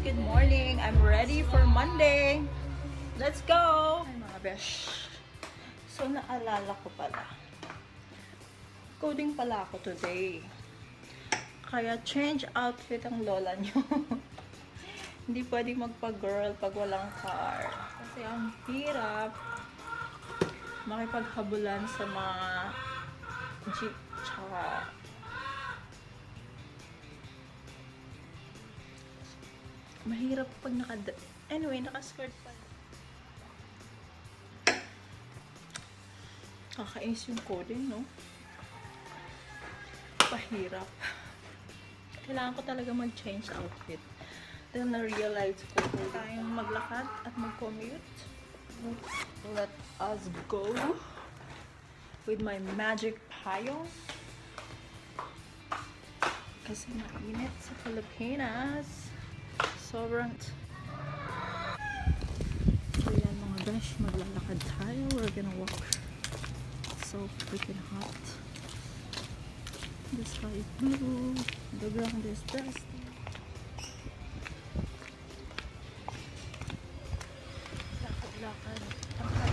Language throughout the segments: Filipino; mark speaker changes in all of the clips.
Speaker 1: good morning. I'm ready for Monday. Let's go! Ay mga besh. So naalala ko pala. Coding pala ako today. Kaya change outfit ang lola nyo. Hindi pwedeng magpa-girl pag walang car. Kasi ang hirap makipaghabulan sa mga jeep tsaka mahirap pag naka anyway naka-skirt pa. Kakainis yung coding no? Pahirap. Kailangan ko talaga mag-change outfit. Then na-realize ko kung tayong maglakad at mag-commute. Let us go with my magic payong kasi mainit sa Pilipinas sobrang so yan mga besh maglalakad tayo. We're gonna walk so freaking hot. The sky is blue. The ground is dusty. Lakad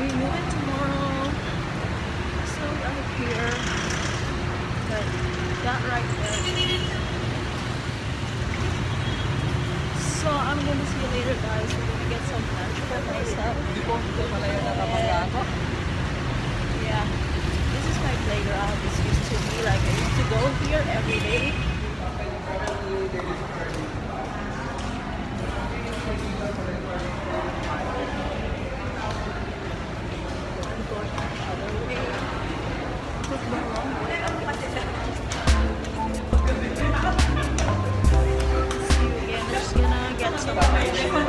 Speaker 1: move tomorrow. So here, but that right there. So I'm gonna see you later, guys. We're gonna get some lunch for myself. Yeah, this is my playground. This used to be like I used to go here every day. Thank you.